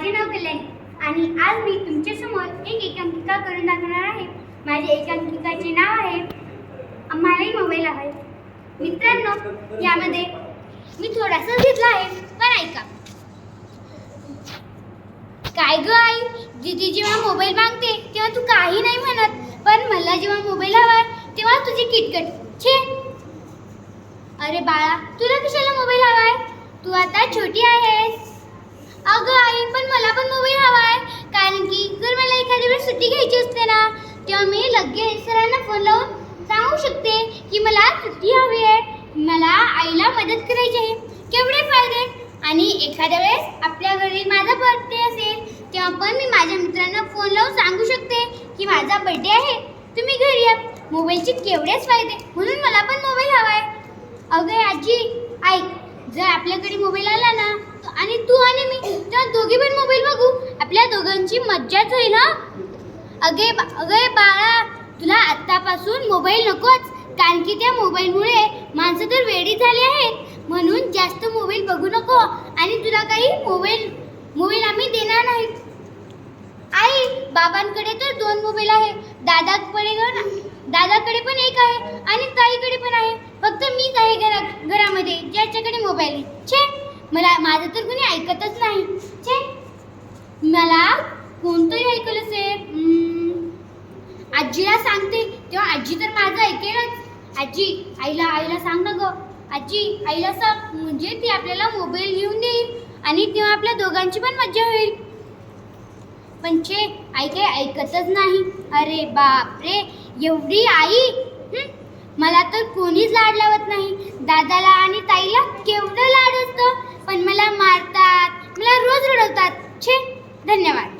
माझे नाव कल्याणी. आणि आज मी तुमच्यासमोर एक एकांकिका करून दाखवणार आहे. माझ्या एकांकिकाचे नाव आहे आम्हालाही मोबाईल आहे. मित्रांनो यामध्ये मी थोडासा घेतला आहे पण ऐका. काय ग आई? दीदी जेव्हा मोबाईल मागते तेव्हा तू काही नाही म्हणत. पण मला जेव्हा मोबाईल हवा तेव्हा तुझी किटकट. छे. अरे बाळा तुला कशाला मोबाईल हवाय तू आता छोटी आहेस अगं आई पण मला पण मोबाईल हवा आहे कारण की जर मला एखाद्या वेळेस सुट्टी घ्यायची असते ना तेव्हा मी लगेच सरांना फोन लावून सांगू शकते की मला सुट्टी हवी आहे. मला आईला मदत करायची आहे. केवढे फायदे? आणि एखाद्या वेळेस आपल्या घरी माझा बर्थडे असेल तेव्हा पण मी माझ्या मित्रांना फोन लावून सांगू शकते की माझा बर्थडे आहे. तुम्ही घरी या. मोबाईलचे केवढेच फायदे. म्हणून मला पण मोबाईल हवा आहे. अगं आजी ऐक. जर आपल्याकडे मोबाईल आला ना आणि तू आणि मी तर दोघी पण मोबाईल बघू. आपल्या दोघांची मज्जाच होईल हा? अगे बा अगे बाळा तुला आत्तापासून मोबाईल नकोच. कारण की त्या मोबाईलमुळे माणसं तर वेडी झाली आहेत. म्हणून जास्त मोबाईल बघू नको. आणि तुला काही मोबाईल मोबाईल आम्ही देणार नाही आई बाबांकडे तर दोन मोबाईल आहे. दादाकडे दादाकडे पण एक आहे आणि ताईकडे पण आहे. फक्त मीच आहे घरा घरामध्ये. ज्याच्याकडे मोबाईल आहे. छे मला माझं तर कोणी ऐकतच नाही. छे मला आजीला सांगते तेव्हा आजी तर माझं ऐकेलच. आजी आईला आईला सांग ना ग. आजी आईला सांग म्हणजे ती आपल्याला मोबाईल घेऊन देईल आणि तेव्हा आपल्या दोघांची पण मज्जा होईल. पण छे आई काही ऐकतच नाही. अरे बापरे एवढी आई? मला तर कोणीच लाड लावत नाही. दादाला आणि ताईला केवढं लाड असतं. पण मला मारतात मला रोज रडवतात. छे धन्यवाद.